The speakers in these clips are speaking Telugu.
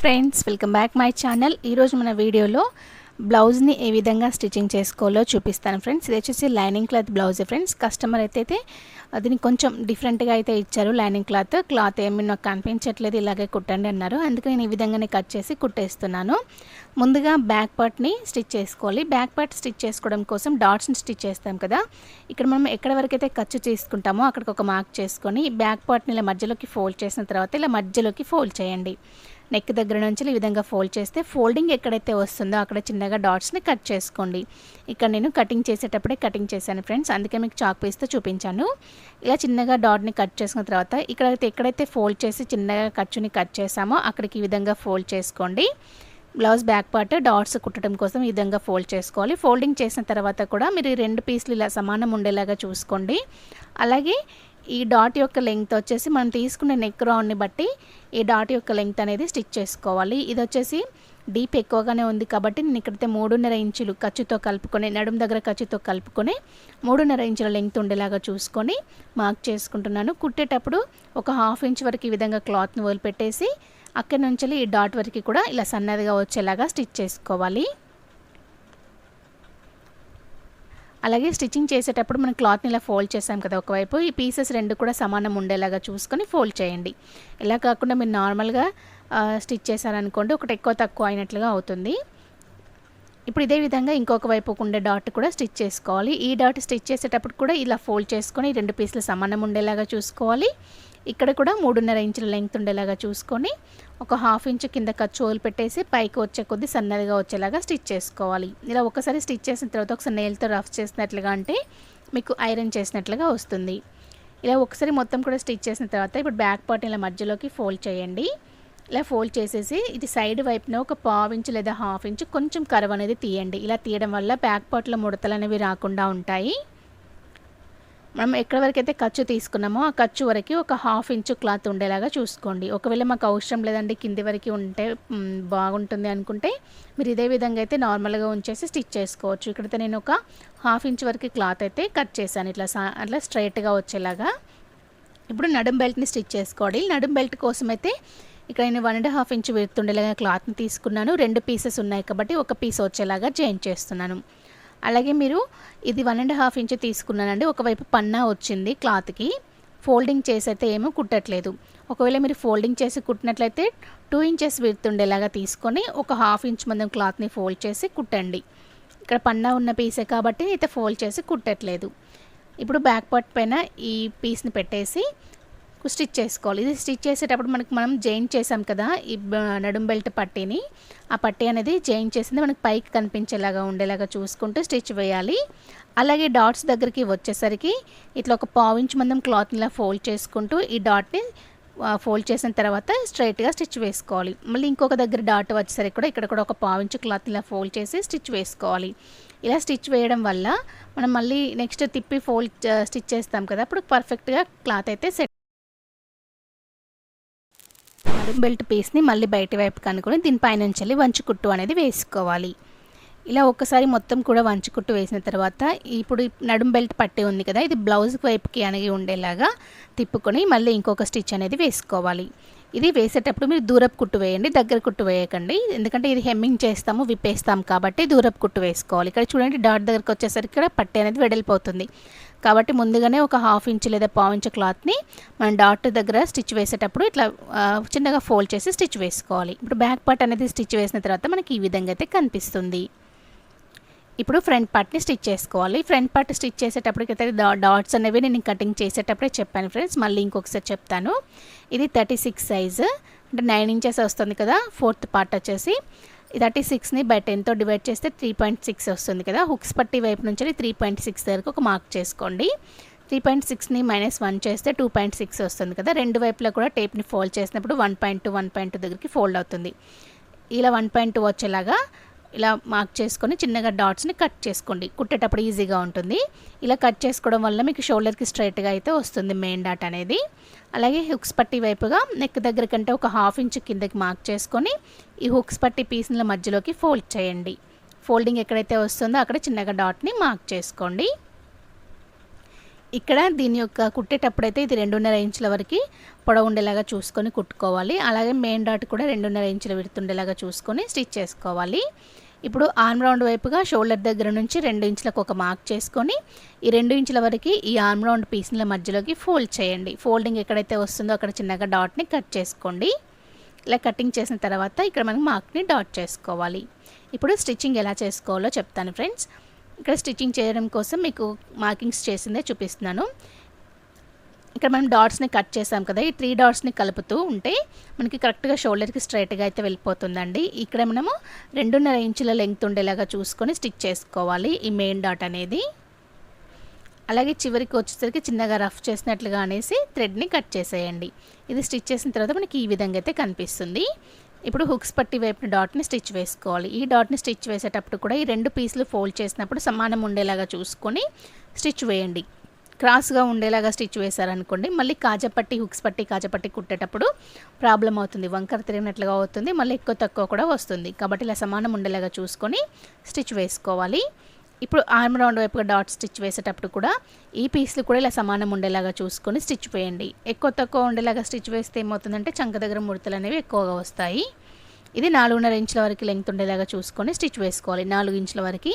Friends welcome back my channel. ఈరోజు మన వీడియోలో బ్లౌజ్ని ఏ విధంగా స్టిచ్చింగ్ చేసుకోవాలో చూపిస్తాను ఫ్రెండ్స్. ఇది వచ్చేసి lining cloth blouse friends. Customer అయితే అయితే దీన్ని కొంచెం డిఫరెంట్గా అయితే ఇచ్చారు లైనింగ్ క్లాత్. క్లాత్ ఏమి నాకు కనిపించట్లేదు ఇలాగే కుట్టండి అన్నారు. అందుకే నేను ఈ విధంగానే కట్ చేసి కుట్టేస్తున్నాను. ముందుగా బ్యాక్ పార్ట్ని స్టిచ్ చేసుకోవాలి. బ్యాక్ పార్ట్ స్టిచ్ చేసుకోవడం కోసం డాట్స్ని స్టిచ్ చేస్తాం కదా. ఇక్కడ మనం ఎక్కడ వరకు అయితే ఖర్చు తీసుకుంటామో అక్కడికి ఒక మార్క్ చేసుకొని బ్యాక్ పార్ట్ని ఇలా మధ్యలోకి ఫోల్డ్ చేసిన తర్వాత ఇలా మధ్యలోకి ఫోల్డ్ చేయండి. నెక్ దగ్గర నుంచి ఈ విధంగా ఫోల్డ్ చేస్తే ఫోల్డింగ్ ఎక్కడైతే వస్తుందో అక్కడ చిన్నగా డాట్స్ని కట్ చేసుకోండి. ఇక్కడ నేను కటింగ్ చేసేటప్పుడే కటింగ్ చేశాను ఫ్రెండ్స్ అందుకే మీకు చాక్ పీస్తో చూపించాను. ఇలా చిన్నగా డాట్ని కట్ చేసుకున్న తర్వాత ఇక్కడైతే ఎక్కడైతే ఫోల్డ్ చేసి చిన్నగా ఖర్చుని కట్ చేసామో అక్కడికి ఈ విధంగా ఫోల్డ్ చేసుకోండి. బ్లౌజ్ బ్యాక్ పార్ట్ డాట్స్ కుట్టడం కోసం ఈ విధంగా ఫోల్డ్ చేసుకోవాలి. ఫోల్డింగ్ చేసిన తర్వాత కూడా మీరు ఈ రెండు పీసులు ఇలా సమానం ఉండేలాగా చూసుకోండి. అలాగే ఈ డాట్ యొక్క లెంగ్త్ వచ్చేసి మనం తీసుకునే నెక్ రౌండ్ని బట్టి ఈ డాట్ యొక్క లెంగ్త్ అనేది స్టిచ్ చేసుకోవాలి. ఇది వచ్చేసి డీప్ ఎక్కువగానే ఉంది కాబట్టి నేను ఇక్కడైతే మూడున్నర ఇంచులు ఖర్చుతో కలుపుకొని నడుం దగ్గర ఖర్చుతో కలుపుకొని మూడున్నర ఇంచుల లెంగ్త్ ఉండేలాగా చూసుకొని మార్క్ చేసుకుంటున్నాను. కుట్టేటప్పుడు ఒక హాఫ్ ఇంచ్ వరకు ఈ విధంగా క్లాత్ని వదిలిపెట్టేసి అక్కడి నుంచి ఈ డాట్ వరకు కూడా ఇలా సన్నదిగా వచ్చేలాగా స్టిచ్ చేసుకోవాలి. అలాగే స్టిచ్చింగ్ చేసేటప్పుడు మనం క్లాత్ని ఇలా ఫోల్డ్ చేసాం కదా ఒకవైపు ఈ పీసెస్ రెండు కూడా సమానం ఉండేలాగా చూసుకొని ఫోల్డ్ చేయండి. ఇలా కాకుండా మీరు నార్మల్గా స్టిచ్ చేశారనుకోండి ఒకటి ఎక్కువ తక్కువ అయినట్లుగా అవుతుంది. ఇప్పుడు ఇదే విధంగా ఇంకొక వైపు ఉండే డాట్ కూడా స్టిచ్ చేసుకోవాలి. ఈ డాట్ స్టిచ్ చేసేటప్పుడు కూడా ఇలా ఫోల్డ్ చేసుకొని రెండు పీసులు సమానం ఉండేలాగా చూసుకోవాలి. ఇక్కడ కూడా మూడున్నర ఇంచుల లెంగ్త్ ఉండేలాగా చూసుకొని ఒక హాఫ్ ఇంచ్ కింద ఖర్చు పెట్టేసి పైకి వచ్చే కొద్దీ సన్నదిగా వచ్చేలాగా స్టిచ్ చేసుకోవాలి. ఇలా ఒకసారి స్టిచ్ చేసిన తర్వాత ఒకసారి నెయిల్తో రఫ్ చేసినట్లుగా అంటే మీకు ఐరన్ చేసినట్లుగా వస్తుంది. ఇలా ఒకసారి మొత్తం కూడా స్టిచ్ చేసిన తర్వాత ఇప్పుడు బ్యాక్ పార్ట్ ఇలా మధ్యలోకి ఫోల్డ్ చేయండి. ఇలా ఫోల్డ్ చేసేసి ఇది సైడ్ వైపున ఒక పావు ఇంచు లేదా హాఫ్ ఇంచు కొంచెం కర్వ్ అనేది తీయండి. ఇలా తీయడం వల్ల బ్యాక్ పార్ట్లో ముడతలు అనేవి రాకుండా ఉంటాయి. మనం ఎక్కడి వరకు అయితే ఖర్చు తీసుకున్నామో ఆ ఖర్చు వరకు ఒక హాఫ్ ఇంచు క్లాత్ ఉండేలాగా చూసుకోండి. ఒకవేళ మాకు అవసరం లేదండి కింది వరకు ఉంటే బాగుంటుంది అనుకుంటే మీరు ఇదే విధంగా అయితే నార్మల్గా ఉంచేసి స్టిచ్ చేసుకోవచ్చు. ఇక్కడైతే నేను ఒక హాఫ్ ఇంచ్ వరకు క్లాత్ అయితే కట్ చేశాను. ఇట్లా అట్లా స్ట్రైట్గా వచ్చేలాగా. ఇప్పుడు నడుం బెల్ట్ని స్టిచ్ చేసుకోవాలి. నడుం బెల్ట్ కోసం అయితే ఇక్కడ నేను వన్ అండ్ హాఫ్ ఇంచ్ వెళ్తుండేలాగా క్లాత్ని తీసుకున్నాను. రెండు పీసెస్ ఉన్నాయి కాబట్టి ఒక పీస్ వచ్చేలాగా జాయిన్ చేస్తున్నాను. అలాగే మీరు ఇది వన్ అండ్ హాఫ్ ఇంచ్ తీసుకున్నానండి. ఒకవైపు పన్నా వచ్చింది క్లాత్కి. ఫోల్డింగ్ చేసి అయితే ఏమో కుట్టట్లేదు. ఒకవేళ మీరు ఫోల్డింగ్ చేసి కుట్టినట్లయితే టూ ఇంచెస్ విడుతుండేలాగా తీసుకొని ఒక హాఫ్ ఇంచ్ మందం క్లాత్ని ఫోల్డ్ చేసి కుట్టండి. ఇక్కడ పన్నా ఉన్న పీసే కాబట్టి అయితే ఫోల్డ్ చేసి కుట్టట్లేదు. ఇప్పుడు బ్యాక్ పార్ట్ పైన ఈ పీస్ని పెట్టేసి స్టిచ్ చేసుకోవాలి. ఇది స్టిచ్ చేసేటప్పుడు మనకి మనం జైన్ చేసాం కదా ఈ నడుం బెల్ట్ పట్టీని. ఆ పట్టీ అనేది జైన్ చేసింది మనకి పైకి కనిపించేలాగా ఉండేలాగా చూసుకుంటూ స్టిచ్ వేయాలి. అలాగే డాట్స్ దగ్గరికి వచ్చేసరికి ఇట్లా ఒక పావు మందం క్లాత్ని ఇలా ఫోల్డ్ చేసుకుంటూ ఈ డాట్ని ఫోల్డ్ చేసిన తర్వాత స్ట్రైట్గా స్టిచ్ వేసుకోవాలి. మళ్ళీ ఇంకొక దగ్గర డాట్ వచ్చేసరికి కూడా ఇక్కడ కూడా ఒక పావు ఇంచు క్లాత్ ఇలా ఫోల్డ్ చేసి స్టిచ్ వేసుకోవాలి. ఇలా స్టిచ్ వేయడం వల్ల మనం మళ్ళీ నెక్స్ట్ తిప్పి ఫోల్డ్ స్టిచ్ చేస్తాం కదా అప్పుడు పర్ఫెక్ట్గా క్లాత్ అయితే సెట్ బెల్ట్ పీస్ని మళ్ళీ బయట వైపు కనుక్కొని దీనిపైనుంచి వంచు కుట్టు అనేది వేసుకోవాలి. ఇలా ఒక్కసారి మొత్తం కూడా వంచు కుట్టు వేసిన తర్వాత ఇప్పుడు నడుం బెల్ట్ పట్టి ఉంది కదా ఇది బ్లౌజ్ వైపుకి అనేది ఉండేలాగా తిప్పుకొని మళ్ళీ ఇంకొక స్టిచ్ అనేది వేసుకోవాలి. ఇది వేసేటప్పుడు మీరు దూరపు కుట్టు వేయండి దగ్గర కుట్టు వేయకండి. ఎందుకంటే ఇది హెమ్మింగ్ చేస్తాము విప్పేస్తాం కాబట్టి దూరపు కుట్టు వేసుకోవాలి. ఇక్కడ చూడండి డాట్ దగ్గరకు వచ్చేసరికి ఇక్కడ పట్టి అనేది వెడలిపోతుంది. కాబట్టి ముందుగానే ఒక హాఫ్ ఇంచ్ లేదా పావు ఇంచ్ క్లాత్ని మనం డాట్ దగ్గర స్టిచ్ వేసేటప్పుడు ఇట్లా చిన్నగా ఫోల్డ్ చేసి స్టిచ్ వేసుకోవాలి. ఇప్పుడు బ్యాక్ పార్ట్ అనేది స్టిచ్ వేసిన తర్వాత మనకి ఈ విధంగా అయితే కనిపిస్తుంది. ఇప్పుడు ఫ్రంట్ పార్ట్ని స్టిచ్ చేసుకోవాలి. ఫ్రంట్ పార్ట్ స్టిచ్ చేసేటప్పటికైతే డాట్స్ అనేవి నేను కటింగ్ చేసేటప్పుడే చెప్పాను ఫ్రెండ్స్. మళ్ళీ ఇంకొకసారి చెప్తాను. ఇది థర్టీ సిక్స్ సైజు. అంటే నైన్ ఇంచెస్ వస్తుంది కదా ఫోర్త్ పార్ట్ వచ్చేసి. థర్టీ సిక్స్ని బై టెన్తో డివైడ్ చేస్తే త్రీ పాయింట్ సిక్స్ వస్తుంది కదా. హుక్స్ పట్టి వైపు నుంచి త్రీ పాయింట్ సిక్స్ వరకు ఒక మార్క్ చేసుకోండి. త్రీ పాయింట్ సిక్స్ని మైనస్ వన్ చేస్తే టూ పాయింట్ సిక్స్ వస్తుంది కదా. రెండు వైపులా కూడా టేప్ని ఫోల్డ్ చేసినప్పుడు one point two one point two దగ్గరికి ఫోల్డ్ అవుతుంది. ఇలా వన్ పాయింట్ టూ వచ్చేలాగా ఇలా మార్క్ చేసుకొని చిన్నగా డాట్స్ని కట్ చేసుకోండి. కుట్టేటప్పుడు ఈజీగా ఉంటుంది. ఇలా కట్ చేసుకోవడం వల్ల మీకు షోల్డర్కి స్ట్రైట్గా అయితే వస్తుంది మెయిన్ డాట్ అనేది. అలాగే హుక్స్ పట్టి వైపుగా నెక్ దగ్గర కంటే ఒక హాఫ్ ఇంచ్ కిందకి మార్క్ చేసుకొని ఈ హుక్స్ పట్టి పీస్ల మధ్యలోకి ఫోల్డ్ చేయండి. ఫోల్డింగ్ ఎక్కడైతే వస్తుందో అక్కడ చిన్నగా డాట్ని మార్క్ చేసుకోండి. ఇక్కడ దీని యొక్క కుట్టేటప్పుడైతే ఇది రెండున్నర ఇంచుల వరకు పొడవు ఉండేలాగా చూసుకొని కుట్టుకోవాలి. అలాగే మెయిన్ డాట్ కూడా రెండున్నర ఇంచుల విడుతుండేలాగా చూసుకొని స్టిచ్ చేసుకోవాలి. ఇప్పుడు ఆర్మ్ రౌండ్ వైపుగా షోల్డర్ దగ్గర నుంచి రెండు ఇంచులకు ఒక మార్క్ చేసుకొని ఈ రెండు ఇంచుల వరకు ఈ ఆర్మ్ రౌండ్ పీస్ల మధ్యలోకి ఫోల్డ్ చేయండి. ఫోల్డింగ్ ఎక్కడైతే వస్తుందో అక్కడ చిన్నగా డాట్ని కట్ చేసుకోండి. ఇలా కటింగ్ చేసిన తర్వాత ఇక్కడ మనం మార్క్ని డాట్ చేసుకోవాలి. ఇప్పుడు స్టిచ్చింగ్ ఎలా చేసుకోవాలో చెప్తాను ఫ్రెండ్స్. ఇక్కడ స్టిచ్చింగ్ చేయడం కోసం మీకు మార్కింగ్స్ చేసిందే చూపిస్తున్నాను. ఇక్కడ మనం డాట్స్ని కట్ చేసాం కదా ఈ త్రీ డాట్స్ని కలుపుతూ ఉంటే మనకి కరెక్ట్గా షోల్డర్కి స్ట్రైట్గా అయితే వెళ్ళిపోతుందండి. ఇక్కడ మనము రెండున్నర ఇంచుల లెంగ్త్ ఉండేలాగా చూసుకొని స్టిచ్ చేసుకోవాలి ఈ మెయిన్ డాట్ అనేది. అలాగే చివరికి వచ్చేసరికి చిన్నగా రఫ్ చేసినట్లుగా అనేసి థ్రెడ్ని కట్ చేసేయండి. ఇది స్టిచ్ చేసిన తర్వాత మనకి ఈ విధంగా అయితే కనిపిస్తుంది. ఇప్పుడు హుక్స్ పట్టి వైపున డాట్ని స్టిచ్ వేసుకోవాలి. ఈ డాట్ని స్టిచ్ వేసేటప్పుడు కూడా ఈ రెండు పీసులు ఫోల్డ్ చేసినప్పుడు సమానం ఉండేలాగా చూసుకొని స్టిచ్ వేయండి. క్రాస్గా ఉండేలాగా స్టిచ్ వేశారనుకోండి మళ్ళీ కాజపట్టి హుక్స్ పట్టి కాజపట్టి కుట్టేటప్పుడు ప్రాబ్లం అవుతుంది. వంకర తిరిగినట్లుగా అవుతుంది మళ్ళీ ఎక్కువ తక్కువ కూడా వస్తుంది. కాబట్టి ఇలా సమానం ఉండేలాగా చూసుకొని స్టిచ్ వేసుకోవాలి. ఇప్పుడు ఆర్మ్ రౌండ్ వైపుగా డాట్ స్టిచ్ వేసేటప్పుడు కూడా ఈ పీస్లు కూడా ఇలా సమానం ఉండేలాగా చూసుకొని స్టిచ్ వేయండి. ఎక్కువ తక్కువ ఉండేలాగా స్టిచ్ వేస్తే ఏమవుతుందంటే చంక దగ్గర ముడతలు అనేవి ఎక్కువగా వస్తాయి. ఇది నాలుగున్నర ఇంచుల వరకు లెంగ్త్ ఉండేలాగా చూసుకొని స్టిచ్ వేసుకోవాలి. నాలుగు ఇంచుల వరకు.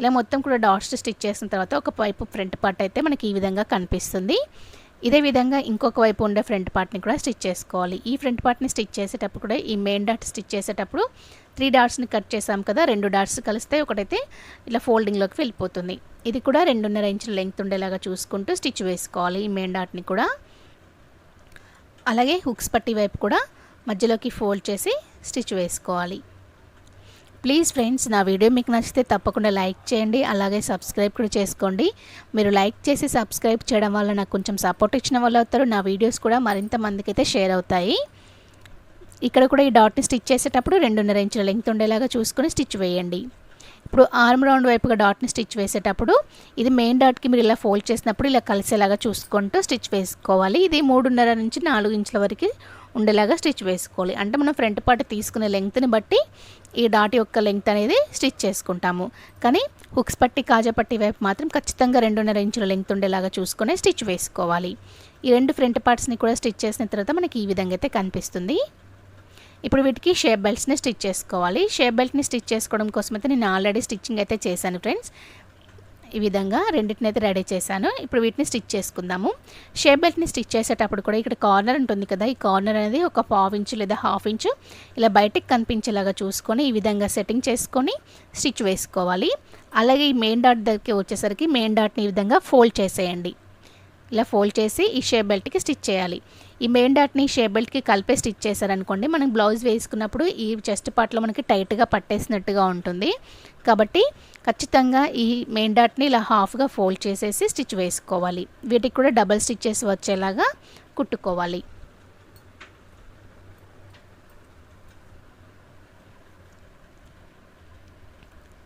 ఇలా మొత్తం కూడా డాట్స్ స్టిచ్ చేసిన తర్వాత ఒక వైపు ఫ్రంట్ పార్ట్ అయితే మనకి ఈ విధంగా కనిపిస్తుంది. ఇదే విధంగా ఇంకొక వైపు ఉండే ఫ్రంట్ పార్ట్ని కూడా స్టిచ్ చేసుకోవాలి. ఈ ఫ్రంట్ పార్ట్ని స్టిచ్ చేసేటప్పుడు కూడా ఈ మెయిన్ డాట్ స్టిచ్ చేసేటప్పుడు త్రీ డాట్స్ని కట్ చేసాం కదా రెండు డాట్స్ కలిస్తే ఒకటైతే ఇలా ఫోల్డింగ్లోకి వెళ్ళిపోతుంది. ఇది కూడా రెండున్నర ఇంచుల లెంగ్త్ ఉండేలాగా చూసుకుంటూ స్టిచ్ వేసుకోవాలి ఈ మెయిన్ డాట్ని కూడా. అలాగే హుక్స్ పట్టి వైపు కూడా మధ్యలోకి ఫోల్డ్ చేసి స్టిచ్ వేసుకోవాలి. ప్లీజ్ ఫ్రెండ్స్ నా వీడియో మీకు నచ్చితే తప్పకుండా లైక్ చేయండి అలాగే సబ్స్క్రైబ్ కూడా చేసుకోండి. మీరు లైక్ చేసి సబ్స్క్రైబ్ చేయడం వల్ల నాకు కొంచెం సపోర్ట్ ఇచ్చిన వాళ్ళు అవుతారు నా వీడియోస్ కూడా మరింత మందికి అయితే షేర్ అవుతాయి. ఇక్కడ కూడా ఈ డాట్ని స్టిచ్ చేసేటప్పుడు రెండున్నర ఇంచుల లెంగ్త్ ఉండేలాగా చూసుకొని స్టిచ్ వేయండి. ఇప్పుడు ఆర్మ్ రౌండ్ వైపుగా డాట్ని స్టిచ్ వేసేటప్పుడు ఇది మెయిన్ డాట్కి మీరు ఇలా ఫోల్డ్ చేసినప్పుడు ఇలా కలిసేలాగా చూసుకుంటూ స్టిచ్ వేసుకోవాలి. ఇది మూడున్నర నుంచి నాలుగు ఇంచుల వరకు ఉండేలాగా స్టిచ్ వేసుకోవాలి. అంటే మనం ఫ్రంట్ పార్ట్ తీసుకునే లెంగ్త్ని బట్టి ఈ డాట్ యొక్క లెంగ్త్ అనేది స్టిచ్ చేసుకుంటాము. కానీ హుక్స్ పట్టి కాజా పట్టి వైపు మాత్రం ఖచ్చితంగా రెండున్నర ఇంచుల లెంగ్త్ ఉండేలాగా చూసుకొని స్టిచ్ వేసుకోవాలి. ఈ రెండు ఫ్రంట్ పార్ట్స్ని కూడా స్టిచ్ చేసిన తర్వాత మనకి ఈ విధంగా అయితే కనిపిస్తుంది. ఇప్పుడు వీటికి షేప్ బెల్ట్స్ని స్టిచ్ చేసుకోవాలి. షేప్ బెల్ట్ని స్టిచ్ చేసుకోవడం కోసం అయితే నేను ఆల్రెడీ స్టిచ్చింగ్ అయితే చేశాను ఫ్రెండ్స్. ఈ విధంగా రెండింటిని అయితే రెడీ చేశాను. ఇప్పుడు వీటిని స్టిచ్ చేసుకుందాము. షేప్ బెల్ట్ని స్టిచ్ చేసేటప్పుడు కూడా ఇక్కడ కార్నర్ ఉంటుంది కదా ఈ కార్నర్ అనేది ఒక పావు ఇంచు లేదా హాఫ్ ఇంచు ఇలా బయటికి కనిపించేలాగా చూసుకొని ఈ విధంగా సెట్టింగ్ చేసుకొని స్టిచ్ వేసుకోవాలి. అలాగే ఈ మెయిన్ డాట్ దగ్గరికి వచ్చేసరికి మెయిన్ డాట్ని ఈ విధంగా ఫోల్డ్ చేసేయండి. ఇలా ఫోల్డ్ చేసి ఈ షేప్ బెల్ట్కి స్టిచ్ చేయాలి. ఈ మెయిన్ డాట్ని షేప్ బెల్ట్కి కలిపే స్టిచ్ చేశారనుకోండి మనం బ్లౌజ్ వేసుకున్నప్పుడు ఈ చెస్ట్ పార్ట్లో మనకి టైట్గా పట్టేసినట్టుగా ఉంటుంది. కాబట్టి ఖచ్చితంగా ఈ మెయిన్ డాట్ని ఇలా హాఫ్గా ఫోల్డ్ చేసేసి స్టిచ్ వేసుకోవాలి. వీటికి కూడా డబల్ స్టిచ్చెస్ వచ్చేలాగా కుట్టుకోవాలి.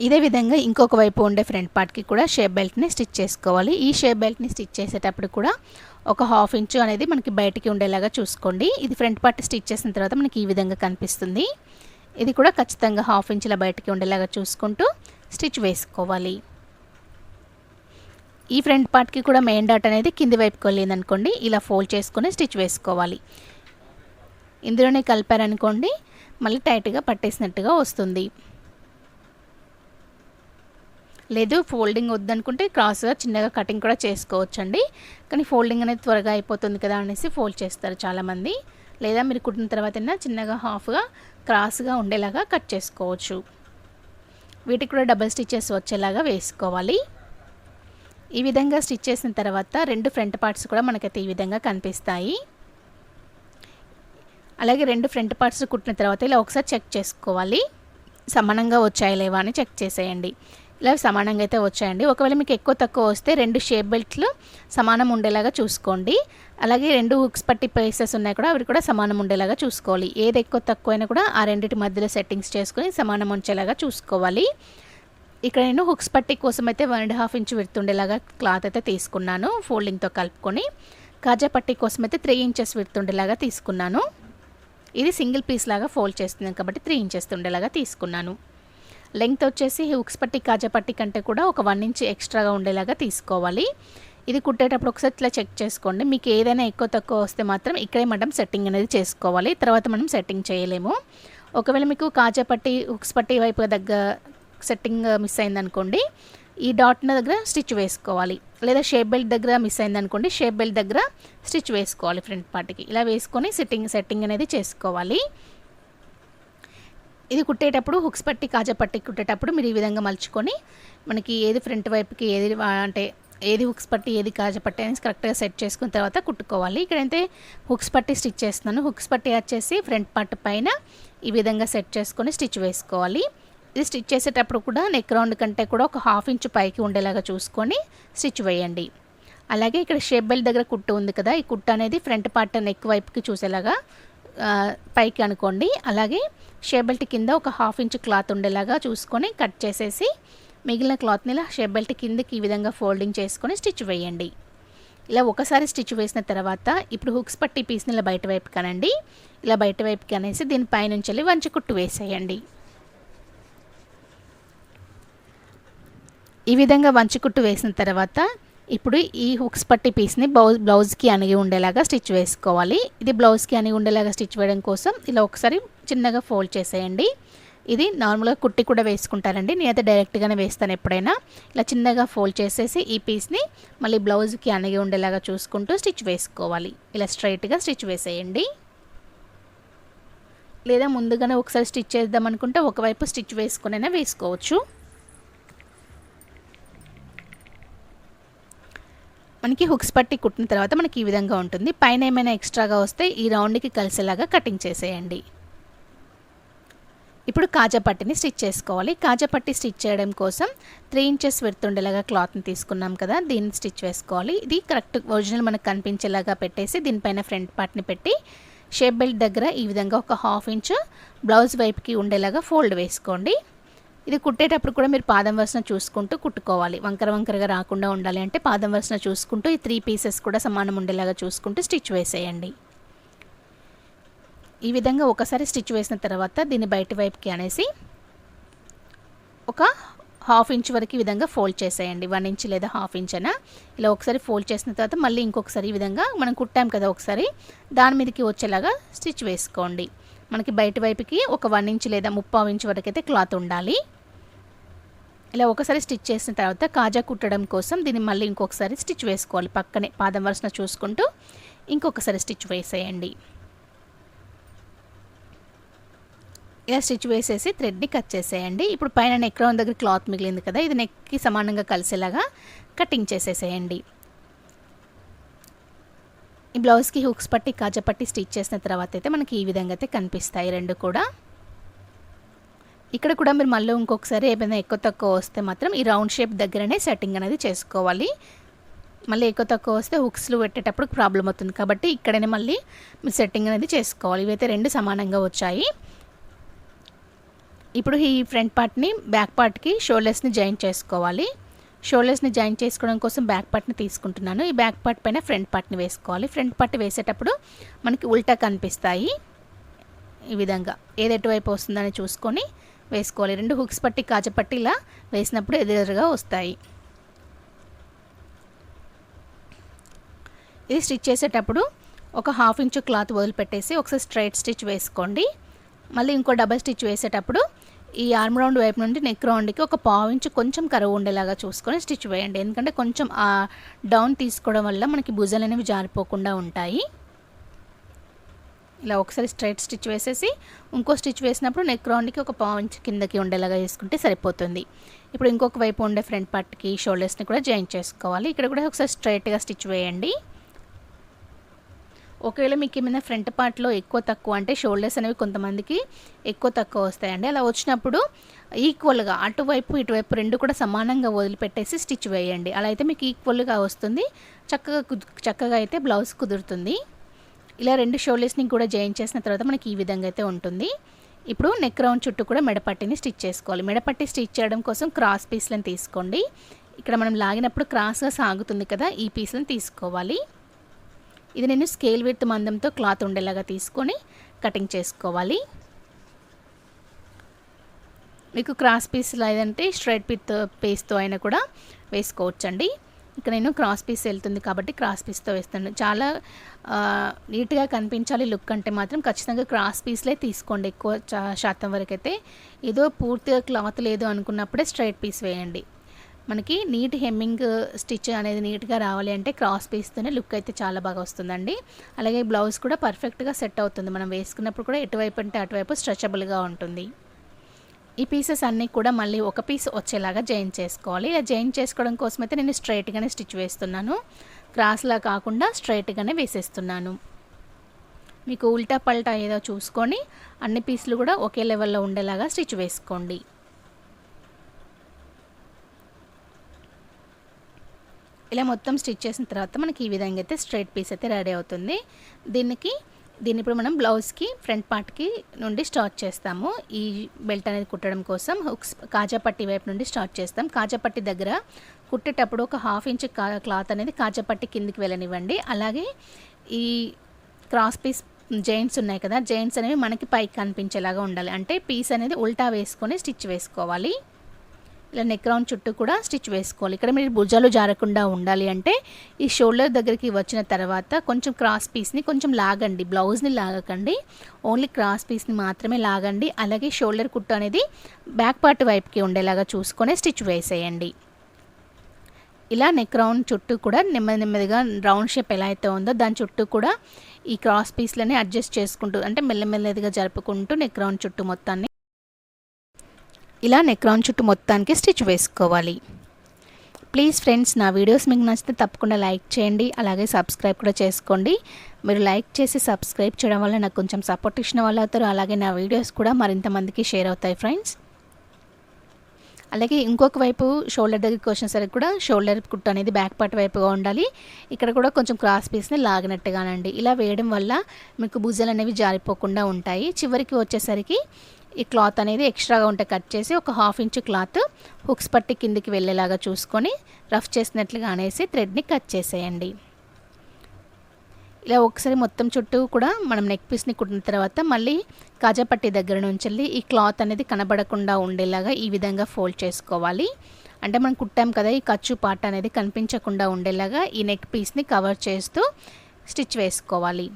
ఇదే విధంగా ఇంకొక వైపు ఉండే ఫ్రంట్ పార్ట్కి కూడా షేప్ బెల్ట్ని స్టిచ్ చేసుకోవాలి. ఈ షేప్ బెల్ట్ని స్టిచ్ చేసేటప్పుడు కూడా ఒక హాఫ్ ఇంచు అనేది మనకి బయటికి ఉండేలాగా చూసుకోండి. ఇది ఫ్రంట్ పార్ట్ స్టిచ్ చేసిన తర్వాత మనకి ఈ విధంగా కనిపిస్తుంది. ఇది కూడా ఖచ్చితంగా హాఫ్ ఇంచుల బయటికి ఉండేలాగా చూసుకుంటూ స్టిచ్ వేసుకోవాలి. ఈ ఫ్రంట్ పార్ట్కి కూడా మెయిన్ డాట్ అనేది కింది వైపుకి వెళ్ళింది అనుకోండి ఇలా ఫోల్డ్ చేసుకొని స్టిచ్ వేసుకోవాలి. ఇందులోనే కలిపారనుకోండి మళ్ళీ టైట్గా పట్టేసినట్టుగా వస్తుంది. లేదు ఫోల్డింగ్ వద్దనుకుంటే క్రాస్గా చిన్నగా కటింగ్ కూడా చేసుకోవచ్చండి. కానీ ఫోల్డింగ్ అనేది త్వరగా అయిపోతుంది కదా అనేసి ఫోల్డ్ చేస్తారు చాలామంది. లేదా మీరు కుట్టిన తర్వాత చిన్నగా హాఫ్గా క్రాస్గా ఉండేలాగా కట్ చేసుకోవచ్చు. వీటికి కూడా డబల్ స్టిచ్చెస్ వచ్చేలాగా వేసుకోవాలి. ఈ విధంగా స్టిచ్ చేసిన తర్వాత రెండు ఫ్రంట్ పార్ట్స్ కూడా మనకైతే ఈ విధంగా కనిపిస్తాయి. అలాగే రెండు ఫ్రంట్ పార్ట్స్ కుట్టిన తర్వాత ఇలా ఒకసారి చెక్ చేసుకోవాలి. సమానంగా వచ్చాయి లేవా అని చెక్ చేసేయండి. ఇలా సమానంగా అయితే వచ్చాయండి. ఒకవేళ మీకు ఎక్కువ తక్కువ వస్తే రెండు షేప్ బెల్ట్లు సమానం ఉండేలాగా చూసుకోండి. అలాగే రెండు హుక్స్ పట్టి ప్లేసెస్ ఉన్నాయి కూడా అవి కూడా సమానం ఉండేలాగా చూసుకోవాలి. ఏది ఎక్కువ తక్కువ అయినా కూడా ఆ రెండింటి మధ్యలో సెట్టింగ్స్ చేసుకొని సమానం ఉంచేలాగా చూసుకోవాలి. ఇక్కడ నేను హుక్స్ పట్టి కోసం అయితే వన్ అండ్ హాఫ్ ఇంచ్ విడుతుండేలాగా క్లాత్ అయితే తీసుకున్నాను ఫోల్డింగ్తో కలుపుకొని. కాజా పట్టి కోసం అయితే త్రీ ఇంచెస్ విడుతుండేలాగా తీసుకున్నాను. ఇది సింగిల్ పీస్ లాగా ఫోల్డ్ చేస్తున్నాను కాబట్టి త్రీ ఇంచెస్ ఉండేలాగా తీసుకున్నాను. లెంగ్త్ వచ్చేసి హుక్స్ పట్టి కాజా పట్టి కంటే కూడా ఒక వన్ ఇంచ్ ఎక్స్ట్రాగా ఉండేలాగా తీసుకోవాలి. ఇది కుట్టేటప్పుడు ఒకసారి ఇట్లా చెక్ చేసుకోండి. మీకు ఏదైనా ఎక్కువ తక్కువ వస్తే మాత్రం ఇక్కడే మనం సెట్టింగ్ అనేది చేసుకోవాలి. తర్వాత మనం సెట్టింగ్ చేయలేము. ఒకవేళ మీకు కాజా పట్టి హుక్స్ పట్టి వైపు దగ్గర సెట్టింగ్ మిస్ అయిందనుకోండి ఈ డాట్ దగ్గర స్టిచ్ వేసుకోవాలి. లేదా షేప్ బెల్ట్ దగ్గర మిస్ అయిందనుకోండి షేప్ బెల్ట్ దగ్గర స్టిచ్ వేసుకోవాలి ఫ్రంట్ పార్ట్కి. ఇలా వేసుకొని సెట్టింగ్ సెట్టింగ్ అనేది చేసుకోవాలి. ఇది కుట్టేటప్పుడు హుక్స్ పట్టి కాజా పట్టి కుట్టేటప్పుడు మీరు ఈ విధంగా మలుచుకొని మనకి ఏది ఫ్రంట్ వైపుకి ఏది అంటే ఏది హుక్స్ పట్టి ఏది కాజా పట్టి అనేది కరెక్ట్గా సెట్ చేసుకున్న తర్వాత కుట్టుకోవాలి. ఇక్కడైతే హుక్స్ పట్టి స్టిచ్ చేస్తున్నాను. హుక్స్ పట్టి వచ్చేసి ఫ్రంట్ పార్ట్ పైన ఈ విధంగా సెట్ చేసుకొని స్టిచ్ వేసుకోవాలి. ఇది స్టిచ్ చేసేటప్పుడు కూడా నెక్ రౌండ్ కంటే కూడా ఒక హాఫ్ ఇంచ్ పైకి ఉండేలాగా చూసుకొని స్టిచ్ వేయండి. అలాగే ఇక్కడ షేప్ బెల్ట్ దగ్గర కుట్టు ఉంది కదా ఈ కుట్టు అనేది ఫ్రంట్ పార్ట్ నెక్ వైపుకి చూసేలాగా పైకి అనుకోండి. అలాగే షేబెల్ట్ కింద ఒక హాఫ్ ఇంచ్ క్లాత్ ఉండేలాగా చూసుకొని కట్ చేసేసి మిగిలిన క్లాత్ని ఇలా షేప్ బెల్ట్ కిందకి ఈ విధంగా ఫోల్డింగ్ చేసుకొని స్టిచ్ వేయండి. ఇలా ఒకసారి స్టిచ్ వేసిన తర్వాత ఇప్పుడు హుక్స్ పట్టి పీస్ని ఇలా బయట వైపు కనండి ఇలా బయట వైపుకి అనేసి దీని పైనుంచి వెళ్ళి వంచి కుట్టు వేసేయండి. ఈ విధంగా వంచి కుట్టు వేసిన తర్వాత ఇప్పుడు ఈ హుక్స్ పట్టి పీస్ని బ్లౌజ్ బ్లౌజ్కి అణిగి ఉండేలాగా స్టిచ్ వేసుకోవాలి. ఇది బ్లౌజ్కి అణిగి ఉండేలాగా స్టిచ్ వేయడం కోసం ఇలా ఒకసారి చిన్నగా ఫోల్డ్ చేసేయండి. ఇది నార్మల్గా కుట్టి కూడా వేసుకుంటారండి. నేనైతే డైరెక్ట్గానే వేస్తాను ఎప్పుడైనా. ఇలా చిన్నగా ఫోల్డ్ చేసేసి ఈ పీస్ని మళ్ళీ బ్లౌజ్కి అణిగి ఉండేలాగా చూసుకుంటూ స్టిచ్ వేసుకోవాలి. ఇలా స్ట్రైట్గా స్టిచ్ వేసేయండి. లేదా ముందుగానే ఒకసారి స్టిచ్ చేద్దాం అనుకుంటే ఒకవైపు స్టిచ్ వేసుకునైనా వేసుకోవచ్చు. మనకి హుక్స్ పట్టి కుట్టిన తర్వాత మనకి ఈ విధంగా ఉంటుంది. పైన ఏమైనా ఎక్స్ట్రాగా వస్తే ఈ రౌండ్కి కలిసేలాగా కటింగ్ చేసేయండి. ఇప్పుడు కాజా పట్టిని స్టిచ్ చేసుకోవాలి. కాజా పట్టి స్టిచ్ చేయడం కోసం త్రీ ఇంచెస్ వెడుతుండేలాగా క్లాత్ని తీసుకున్నాం కదా దీన్ని స్టిచ్ వేసుకోవాలి. ఇది కరెక్ట్ ఒరిజినల్ మనకు కనిపించేలాగా పెట్టేసి దీనిపైన ఫ్రంట్ పార్ట్ని పెట్టి షేప్ బెల్ట్ దగ్గర ఈ విధంగా ఒక హాఫ్ ఇంచ్ బ్లౌజ్ వైపుకి ఉండేలాగా ఫోల్డ్ వేసుకోండి. ఇది కుట్టేటప్పుడు కూడా మీరు పాదం వరుసన చూసుకుంటూ కుట్టుకోవాలి. వంకర వంకరగా రాకుండా ఉండాలి అంటే పాదం వరుసన చూసుకుంటూ ఈ త్రీ పీసెస్ కూడా సమానం ఉండేలాగా చూసుకుంటూ స్టిచ్ వేసేయండి. ఈ విధంగా ఒకసారి స్టిచ్ వేసిన తర్వాత దీన్ని బయటి వైపుకి అనేసి ఒక హాఫ్ ఇంచ్ వరకు ఈ విధంగా ఫోల్డ్ చేసేయండి. వన్ ఇంచ్ లేదా హాఫ్ ఇంచ్ అయినా ఇలా ఒకసారి ఫోల్డ్ చేసిన తర్వాత మళ్ళీ ఇంకొకసారి ఈ విధంగా మనం కుట్టాం కదా ఒకసారి దాని మీదకి వచ్చేలాగా స్టిచ్ వేసుకోండి. మనకి బయట వైపుకి ఒక వన్ ఇంచ్ లేదా ముప్పావు ఇంచ్ వరకు అయితే క్లాత్ ఉండాలి. ఇలా ఒకసారి స్టిచ్ చేసిన తర్వాత కాజా కుట్టడం కోసం దీన్ని మళ్ళీ ఇంకొకసారి స్టిచ్ వేసుకోవాలి పక్కనే పాదం వరుసన చూసుకుంటూ ఇంకొకసారి స్టిచ్ వేసేయండి. ఇలా స్టిచ్ వేసేసి థ్రెడ్ని కట్ చేసేయండి. ఇప్పుడు పైన నెక్ రౌండ్ దగ్గర క్లాత్ మిగిలింది కదా ఇది నెక్కి సమానంగా కలిసేలాగా కటింగ్ చేసేసేయండి. ఈ బ్లౌజ్కి హుక్స్ పట్టి కాజా పట్టి స్టిచ్ చేసిన తర్వాత అయితే మనకి ఈ విధంగా అయితే కనిపిస్తాయి రెండు కూడా. ఇక్కడ కూడా మీరు మళ్ళీ ఇంకొకసారి ఏమైనా ఎక్కువ తక్కువ వస్తే మాత్రం ఈ రౌండ్ షేప్ దగ్గరనే సెట్టింగ్ అనేది చేసుకోవాలి. మళ్ళీ ఎక్కువ తక్కువ వస్తే హుక్స్లు పెట్టేటప్పుడు ప్రాబ్లం అవుతుంది. కాబట్టి ఇక్కడనే మళ్ళీ మీరు సెట్టింగ్ అనేది చేసుకోవాలి. ఇవైతే రెండు సమానంగా వచ్చాయి. ఇప్పుడు ఈ ఫ్రంట్ పార్ట్ని బ్యాక్ పార్ట్కి షోల్డర్స్ని జాయిన్ చేసుకోవాలి. షోల్డర్స్ని జాయిన్ చేసుకోవడం కోసం బ్యాక్ పార్ట్ని తీసుకుంటున్నాను. ఈ బ్యాక్ పార్ట్ పైన ఫ్రంట్ పార్ట్ని వేసుకోవాలి. ఫ్రంట్ పార్ట్ వేసేటప్పుడు మనకి ఉల్టా కనిపిస్తాయి. ఈ విధంగా ఏది ఎటువైపు వస్తుందని చూసుకొని వేసుకోవాలి. రెండు హుక్స్ పట్టి కాజపట్టి ఇలా వేసినప్పుడు ఎదురెదురుగా వస్తాయి. ఇది స్టిచ్ చేసేటప్పుడు ఒక హాఫ్ ఇంచు క్లాత్ వదిలిపెట్టేసి ఒకసారి స్ట్రైట్ స్టిచ్ వేసుకోండి. మళ్ళీ ఇంకో డబల్ స్టిచ్ వేసేటప్పుడు ఈ ఆర్మ్ రౌండ్ వైపు నుండి నెక్ రౌండ్కి ఒక పావు ఇంచు కొంచెం కరువు ఉండేలాగా చూసుకొని స్టిచ్ వేయండి. ఎందుకంటే కొంచెం డౌన్ తీసుకోవడం వల్ల మనకి భుజాలు అనేవి జారిపోకుండా ఉంటాయి. ఇలా ఒకసారి స్ట్రైట్ స్టిచ్ వేసేసి ఇంకో స్టిచ్ వేసినప్పుడు నెక్ రౌండ్కి ఒక పాయింట్ కిందకి ఉండేలాగా వేసుకుంటే సరిపోతుంది. ఇప్పుడు ఇంకొక వైపు ఉండే ఫ్రంట్ పార్ట్కి షోల్డర్స్ని కూడా జాయిన్ చేసుకోవాలి. ఇక్కడ కూడా ఒకసారి స్ట్రైట్గా స్టిచ్ వేయండి. ఒకవేళ మీకు ఏమైనా ఫ్రంట్ పార్ట్లో ఎక్కువ తక్కువ అంటే షోల్డర్స్ అనేవి కొంతమందికి ఎక్కువ తక్కువ వస్తాయండి. అలా వచ్చినప్పుడు ఈక్వల్గా అటువైపు ఇటువైపు రెండు కూడా సమానంగా వదిలిపెట్టేసి స్టిచ్ వేయండి. అలా అయితే మీకు ఈక్వల్గా వస్తుంది. చక్కగా చక్కగా అయితే బ్లౌజ్ కుదురుతుంది. ఇలా రెండు షోల్డర్స్ని కూడా జాయిన్ చేసిన తర్వాత మనకి ఈ విధంగా అయితే ఉంటుంది. ఇప్పుడు నెక్ రౌండ్ చుట్టూ కూడా మెడపట్టిని స్టిచ్ చేసుకోవాలి. మెడపట్టి స్టిచ్ చేయడం కోసం క్రాస్ పీస్లను తీసుకోండి. ఇక్కడ మనం లాగినప్పుడు క్రాస్గా సాగుతుంది కదా ఈ పీస్లను తీసుకోవాలి. ఇది నేను స్కేల్ విత్ మందంతో క్లాత్ ఉండేలాగా తీసుకొని కటింగ్ చేసుకోవాలి. మీకు క్రాస్ పీస్ లేదంటే స్ట్రైట్ పిత్ పేస్తో అయినా కూడా వేసుకోవచ్చండి. ఇక్కడ నేను క్రాస్ పీస్ వెళ్తుంది కాబట్టి క్రాస్ పీస్తో వేస్తాను. చాలా నీట్గా కనిపించాలి లుక్ అంటే మాత్రం ఖచ్చితంగా క్రాస్ పీస్లే తీసుకోండి ఎక్కువ చా- శాతం వరకు అయితే ఏదో పూర్తిగా క్లాత్ లేదు అనుకున్నప్పుడే స్ట్రైట్ పీస్ వేయండి. మనకి నీట్ హెమ్మింగ్ స్టిచ్ అనేది నీట్గా రావాలి అంటే క్రాస్ పీస్తోనే లుక్ అయితే చాలా బాగా వస్తుందండి. అలాగే బ్లౌజ్ కూడా పర్ఫెక్ట్గా సెట్ అవుతుంది. మనం వేసుకున్నప్పుడు కూడా ఎటువైపు అంటే అటువైపు స్ట్రెచబుల్గా ఉంటుంది. ఈ పీసెస్ అన్నీ కూడా మళ్ళీ ఒక పీస్ వచ్చేలాగా జాయిన్ చేసుకోవాలి. ఇలా జాయిన్ చేసుకోవడం కోసం అయితే నేను స్ట్రైట్గానే స్టిచ్ వేస్తున్నాను. క్రాస్లా కాకుండా స్ట్రైట్గానే వేసేస్తున్నాను. మీకు ఉల్టా పల్టా ఏదో చూసుకొని అన్ని పీసులు కూడా ఒకే లెవెల్లో ఉండేలాగా స్టిచ్ వేసుకోండి. ఇలా మొత్తం స్టిచ్ చేసిన తర్వాత మనకి ఈ విధంగా అయితే స్ట్రైట్ పీస్ అయితే రెడీ అవుతుంది. దీనికి దీన్ని ఇప్పుడు మనం బ్లౌజ్కి ఫ్రంట్ పార్ట్కి నుండి స్టార్ట్ చేస్తాము. ఈ బెల్ట్ అనేది కుట్టడం కోసం హుక్స్ కాజాపట్టి వైపు నుండి స్టార్ట్ చేస్తాం. కాజాపట్టి దగ్గర కుట్టేటప్పుడు ఒక హాఫ్ ఇంచ్ కా- క్లాత్ అనేది కాజాపట్టి కిందికి వెళ్ళనివ్వండి. అలాగే ఈ క్రాస్ పీస్ జైంట్స్ ఉన్నాయి కదా జైంట్స్ అనేవి మనకి పైకి కనిపించేలాగా ఉండాలి. అంటే పీస్ అనేది ఉల్టా వేసుకొని స్టిచ్ వేసుకోవాలి. ఇలా నెక్ రౌండ్ చుట్టూ కూడా స్టిచ్ వేసుకోవాలి. ఇక్కడ మీరు భుజాలు జారకుండా ఉండాలి అంటే ఈ షోల్డర్ దగ్గరికి వచ్చిన తర్వాత కొంచెం క్రాస్ పీస్ని కొంచెం లాగండి. బ్లౌజ్ని లాగకండి. ఓన్లీ క్రాస్ పీస్ని మాత్రమే లాగండి. అలాగే షోల్డర్ కుట్టు అనేది బ్యాక్ పార్ట్ వైపుకి ఉండేలాగా చూసుకొని స్టిచ్ వేసేయండి. ఇలా నెక్ రౌండ్ చుట్టూ కూడా నెమ్మది నెమ్మదిగా రౌండ్ షేప్ ఎలా అయితే ఉందో దాని చుట్టూ కూడా ఈ క్రాస్ పీస్లని అడ్జస్ట్ చేసుకుంటూ అంటే మెల్లమెల్లదిగా జరుపుకుంటూ నెక్ రౌండ్ చుట్టూ మొత్తాన్ని ఇలా నెక్ రౌండ్ చుట్టూ మొత్తానికి స్టిచ్ వేసుకోవాలి. ప్లీజ్ ఫ్రెండ్స్ నా వీడియోస్ మీకు నచ్చితే తప్పకుండా లైక్ చేయండి అలాగే సబ్స్క్రైబ్ కూడా చేసుకోండి. మీరు లైక్ చేసి సబ్స్క్రైబ్ చేయడం వల్ల నాకు కొంచెం సపోర్ట్ ఇచ్చిన వాళ్ళు అవుతారు అలాగే నా వీడియోస్ కూడా మరింత మందికి షేర్ అవుతాయి ఫ్రెండ్స్ అలాగే ఇంకొక వైపు షోల్డర్ దగ్గరికి వచ్చేసరికి కూడా షోల్డర్ కుట్టు అనేది బ్యాక్ పార్ట్ వైపుగా ఉండాలి. ఇక్కడ కూడా కొంచెం క్రాస్ పీస్ని లాగినట్టుగానండి. ఇలా వేయడం వల్ల మీకు భుజాలు అనేవి జారిపోకుండా ఉంటాయి. చివరికి వచ్చేసరికి ఈ క్లాత్ అనేది ఎక్స్ట్రాగా ఉంటే కట్ చేసి ఒక హాఫ్ ఇంచ్ క్లాత్ హుక్స్ పట్టి కిందికి వెళ్ళేలాగా చూసుకొని రఫ్ చేసినట్లుగా అనేసి థ్రెడ్ని కట్ చేసేయండి. ఇలా ఒకసారి మొత్తం చుట్టూ కూడా మనం నెక్ పీస్ని కుట్టిన తర్వాత మళ్ళీ కాజాపట్టి దగ్గర నుంచి వెళ్ళి ఈ క్లాత్ అనేది కనబడకుండా ఉండేలాగా ఈ విధంగా ఫోల్డ్ చేసుకోవాలి. అంటే మనం కుట్టాం కదా ఈ ఖర్చు పార్ట్ అనేది కనిపించకుండా ఉండేలాగా ఈ నెక్ పీస్ని కవర్ చేస్తూ స్టిచ్ వేసుకోవాలి.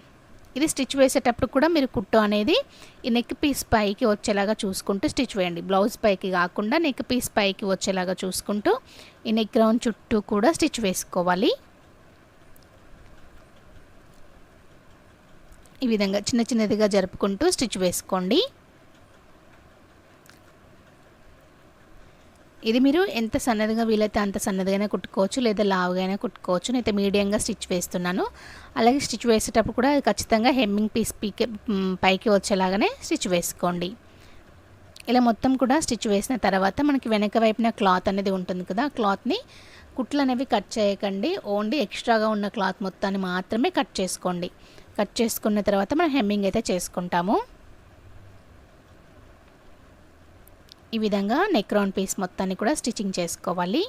ఇది స్టిచ్ వేసేటప్పుడు కూడా మీరు కుట్టు అనేది ఈ నెక్ పీస్ పైకి వచ్చేలాగా చూసుకుంటూ స్టిచ్ వేయండి. బ్లౌజ్ పైకి కాకుండా నెక్ పీస్ పైకి వచ్చేలాగా చూసుకుంటూ ఈ నెక్ రౌండ్ చుట్టూ కూడా స్టిచ్ వేసుకోవాలి. ఈ విధంగా చిన్న చిన్నదిగా జరుపుకుంటూ స్టిచ్ వేసుకోండి. ఇది మీరు ఎంత సన్నదిగా వీలైతే అంత సన్నదిగానే కుట్టుకోవచ్చు లేదా లావుగానే కుట్టుకోవచ్చు. నేనైతే మీడియంగా స్టిచ్ వేస్తున్నాను. అలాగే స్టిచ్ వేసేటప్పుడు కూడా ఖచ్చితంగా హెమ్మింగ్ పీస్ పీకే పైకి వచ్చేలాగానే స్టిచ్ వేసుకోండి. ఇలా మొత్తం కూడా స్టిచ్ వేసిన తర్వాత మనకి వెనక వైపున క్లాత్ అనేది ఉంటుంది కదా ఆ క్లాత్ని కుట్లు అనేవి కట్ చేయకండి. ఓన్లీ ఎక్స్ట్రాగా ఉన్న క్లాత్ మొత్తాన్ని మాత్రమే కట్ చేసుకోండి. కట్ చేసుకున్న తర్వాత మనం హెమ్మింగ్ అయితే చేసుకుంటాము. ఈ విధంగా నెక్ రౌండ్ పీస్ మొత్తాన్ని కూడా స్టిచ్చింగ్ చేసుకోవాలి.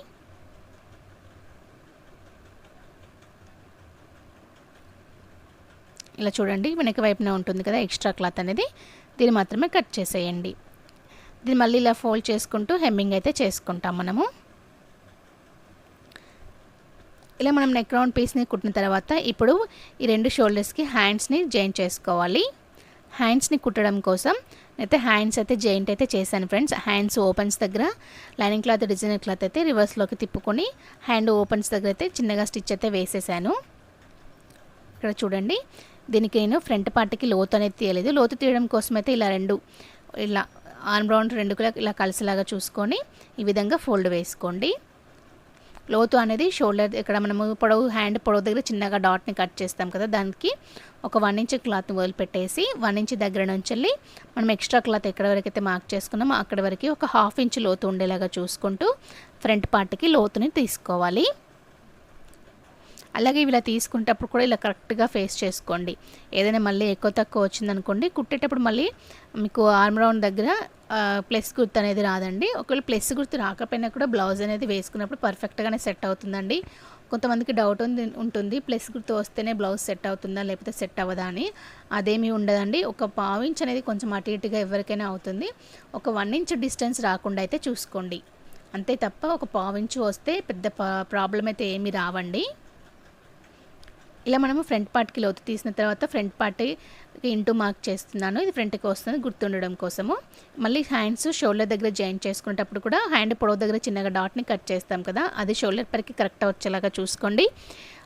ఇలా చూడండి వెనక వైపున ఉంటుంది కదా ఎక్స్ట్రా క్లాత్ అనేది. దీన్ని మాత్రమే కట్ చేసేయండి. దీన్ని మళ్ళీ ఇలా ఫోల్డ్ చేసుకుంటూ హెమ్మింగ్ అయితే చేసుకుంటాం మనము. ఇలా మనం నెక్ రౌండ్ పీస్ని కుట్టిన తర్వాత ఇప్పుడు ఈ రెండు షోల్డర్స్కి హ్యాండ్స్ని జాయింట్ చేసుకోవాలి. హ్యాండ్స్ని కుట్టడం కోసం అయితే హ్యాండ్స్ అయితే జాయింట్ అయితే చేశాను ఫ్రెండ్స్ హ్యాండ్స్ ఓపెన్స్ దగ్గర లైనింగ్ క్లాత్ డిజైనర్ క్లాత్ అయితే రివర్స్లోకి తిప్పుకొని హ్యాండ్ ఓపెన్స్ దగ్గర అయితే చిన్నగా స్టిచ్ అయితే వేసేసాను. ఇక్కడ చూడండి దీనికి నేను ఫ్రంట్ పార్ట్కి లోతు అనేది తీయలేదు. లోతు తీయడం కోసం అయితే ఇలా రెండు ఇలా ఆర్మ్ రౌండ్ రెండు కూడా ఇలా కలిసిలాగా చూసుకొని ఈ విధంగా ఫోల్డ్ వేసుకోండి. లోతు అనేది షోల్డర్ ఇక్కడ మనము పొడవు హ్యాండ్ పొడవు దగ్గర చిన్నగా డాట్ని కట్ చేస్తాం కదా దానికి ఒక వన్ ఇంచ్ క్లాత్ని వదిలిపెట్టేసి వన్ ఇంచ్ దగ్గర నుంచి వెళ్ళి మనం ఎక్స్ట్రా క్లాత్ ఎక్కడ వరకు అయితే మార్క్ చేసుకున్నామో అక్కడ వరకు ఒక హాఫ్ ఇంచ్ లోతు ఉండేలాగా చూసుకుంటూ ఫ్రంట్ పార్ట్కి లోతుని తీసుకోవాలి. అలాగే ఇలా తీసుకునేటప్పుడు కూడా ఇలా కరెక్ట్గా ఫేస్ చేసుకోండి. ఏదైనా మళ్ళీ ఎక్కువ తక్కువ వచ్చిందనుకోండి కుట్టేటప్పుడు మళ్ళీ మీకు ఆర్మ్ రౌండ్ దగ్గర ప్లస్ గుర్తు అనేది రాదండి. ఒకవేళ ప్లస్ గుర్తు రాకపోయినా కూడా బ్లౌజ్ అనేది వేసుకున్నప్పుడు పర్ఫెక్ట్గానే సెట్ అవుతుందండి. కొంతమందికి డౌట్ ఉంది ఉంటుంది. ప్లస్ గుర్తు వస్తేనే బ్లౌజ్ సెట్ అవుతుందా లేకపోతే సెట్ అవ్వదా అని. అదేమీ ఉండదండి. ఒక పావు ఇంచ్ అనేది కొంచెం అటు ఇటుగా ఎవరికైనా అవుతుంది. ఒక వన్ ఇంచ్ డిస్టెన్స్ రాకుండా అయితే చూసుకోండి. అంతే తప్ప ఒక పావించి వస్తే పెద్ద ప్రాబ్లం అయితే ఏమీ రావండి. ఇలా మనము ఫ్రంట్ పార్ట్కి లోతు తీసిన తర్వాత ఫ్రంట్ పార్ట్ ఇంటూ మార్క్ చేస్తున్నాను. ఇది ఫ్రంట్కి వస్తుంది గుర్తుండడం కోసము. మళ్ళీ హ్యాండ్స్ షోల్డర్ దగ్గర జాయిన్ చేసుకునేటప్పుడు కూడా హ్యాండ్ పొడవు దగ్గర చిన్నగా డాట్ని కట్ చేస్తాం కదా అది షోల్డర్ పరికి కరెక్ట్ వచ్చేలాగా చూసుకోండి.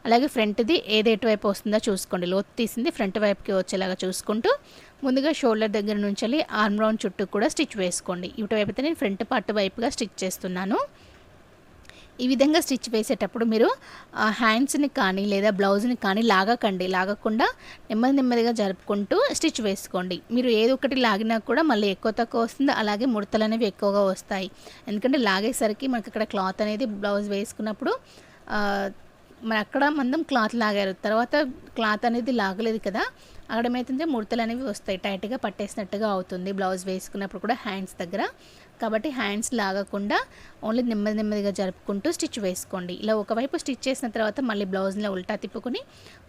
అలాగే ఫ్రంట్ది ఏది ఎటువైపు వస్తుందో చూసుకోండి. లోతు తీసింది ఫ్రంట్ వైపుకి వచ్చేలాగా చూసుకుంటూ ముందుగా షోల్డర్ దగ్గర నుంచి ఆర్మ్ రౌండ్ చుట్టూ కూడా స్టిచ్ వేసుకోండి. ఇటువైపు అయితే నేను ఫ్రంట్ పార్ట్ వైపుగా స్టిచ్ చేస్తున్నాను. ఈ విధంగా స్టిచ్ వేసేటప్పుడు మీరు హ్యాండ్స్ని కానీ లేదా బ్లౌజ్ని కానీ లాగకండి. లాగకుండా నెమ్మది నెమ్మదిగా జరుపుకుంటూ స్టిచ్ వేసుకోండి. మీరు ఏదో ఒకటి లాగినా కూడా మళ్ళీ ఎక్కువ తక్కువ వస్తుంది. అలాగే ముడతలు అనేవి ఎక్కువగా వస్తాయి. ఎందుకంటే లాగేసరికి మనకి అక్కడ క్లాత్ అనేది బ్లౌజ్ వేసుకున్నప్పుడు మరి అక్కడ మందం క్లాత్ లాగారు. తర్వాత క్లాత్ అనేది లాగలేదు కదా అక్కడ ఏమైతుందంటే ముడతలు అనేవి వస్తాయి. టైట్గా పట్టేసినట్టుగా అవుతుంది బ్లౌజ్ వేసుకున్నప్పుడు కూడా హ్యాండ్స్ దగ్గర. కాబట్టి హ్యాండ్స్ లాగకుండా ఓన్లీ నెమ్మది నెమ్మదిగా జరుపుకుంటూ స్టిచ్ వేసుకోండి. ఇలా ఒకవైపు స్టిచ్ చేసిన తర్వాత మళ్ళీ బ్లౌజ్ని ఉల్టా తిప్పుకొని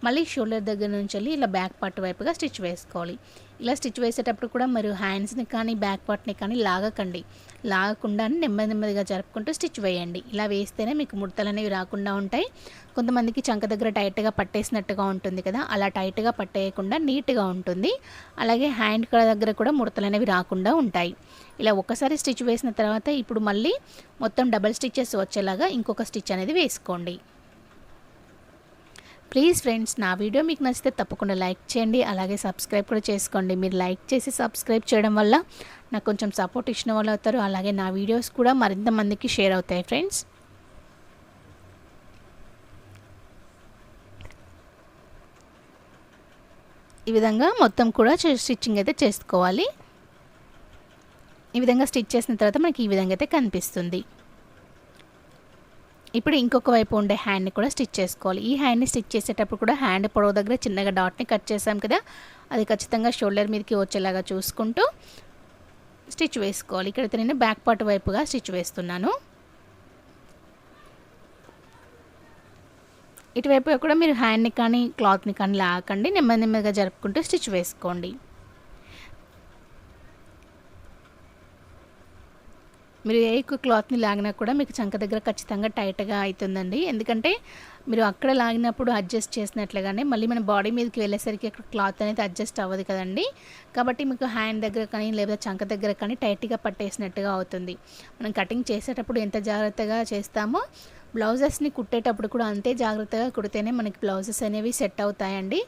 మళ్ళీ షోల్డర్ దగ్గర నుంచి వెళ్ళి ఇలా బ్యాక్ పార్ట్ వైపుగా స్టిచ్ వేసుకోవాలి. ఇలా స్టిచ్ వేసేటప్పుడు కూడా మీరు హ్యాండ్స్ని కానీ బ్యాక్ పార్ట్ని కానీ లాగకండి. లాగకుండా నెమ్మది నెమ్మదిగా జరుపుకుంటూ స్టిచ్ వేయండి. ఇలా వేస్తేనే మీకు ముడతలు అనేవి రాకుండా ఉంటాయి. కొంతమందికి చంక దగ్గర టైట్గా పట్టేసినట్టుగా ఉంటుంది కదా అలా టైట్గా పట్టేయకుండా నీట్గా ఉంటుంది. అలాగే హ్యాండ్ దగ్గర కూడా ముడతలు అనేవి రాకుండా ఉంటాయి. ఇలా ఒకసారి స్టిచ్ వేసిన తర్వాత ఇప్పుడు మళ్ళీ మొత్తం డబల్ స్టిచ్చెస్ వచ్చేలాగా ఇంకొక స్టిచ్ అనేది వేసుకోండి. ప్లీజ్ ఫ్రెండ్స్ నా వీడియో మీకు నచ్చితే తప్పకుండా లైక్ చేయండి అలాగే సబ్స్క్రైబ్ కూడా చేసుకోండి. మీరు లైక్ చేసి సబ్స్క్రైబ్ చేయడం వల్ల నాకు కొంచెం సపోర్ట్ ఇచ్చిన వాళ్ళు అవుతారు అలాగే నా వీడియోస్ కూడా మరింత మందికి షేర్ అవుతాయి ఫ్రెండ్స్. ఈ విధంగా మొత్తం కూడా స్టిచ్చింగ్ అయితే చేసుకోవాలి. ఈ విధంగా స్టిచ్ చేసిన తర్వాత మనకి ఈ విధంగా అయితే కనిపిస్తుంది. ఇప్పుడు ఇంకొక వైపు ఉండే హ్యాండ్ని కూడా స్టిచ్ చేసుకోవాలి. ఈ హ్యాండ్ని స్టిచ్ చేసేటప్పుడు కూడా హ్యాండ్ పొడవు దగ్గర చిన్నగా డాట్ని కట్ చేసాం కదా అది ఖచ్చితంగా షోల్డర్ మీదకి వచ్చేలాగా చూసుకుంటూ స్టిచ్ వేసుకోవాలి. ఇక్కడైతే నేను బ్యాక్ పార్ట్ వైపుగా స్టిచ్ వేస్తున్నాను. ఇటువైపు కూడా మీరు హ్యాండ్ని కానీ క్లాత్ని కానీ లాగకండి. నెమ్మది నెమ్మదిగా జరుపుకుంటూ స్టిచ్ వేసుకోండి. మీరు ఏ క్లాత్ని లాగినా కూడా మీకు చంక దగ్గర ఖచ్చితంగా టైట్గా అవుతుందండి ఎందుకంటే మీరు అక్కడ లాగినప్పుడు అడ్జస్ట్ చేసినట్లుగానే మళ్ళీ మన బాడీ మీదకి వెళ్ళేసరికి అక్కడ క్లాత్ అనేది అడ్జస్ట్ అవ్వదు కదండి. కాబట్టి మీకు హ్యాండ్ దగ్గర కానీ లేదా చంక దగ్గర కానీ టైట్గా పట్టేసినట్టుగా అవుతుంది. మనం కటింగ్ చేసేటప్పుడు ఎంత జాగ్రత్తగా చేస్తామో బ్లౌజెస్ని కుట్టేటప్పుడు కూడా అంతే జాగ్రత్తగా కుడితేనే మనకి బ్లౌజెస్ అనేవి సెట్ అవుతాయండి.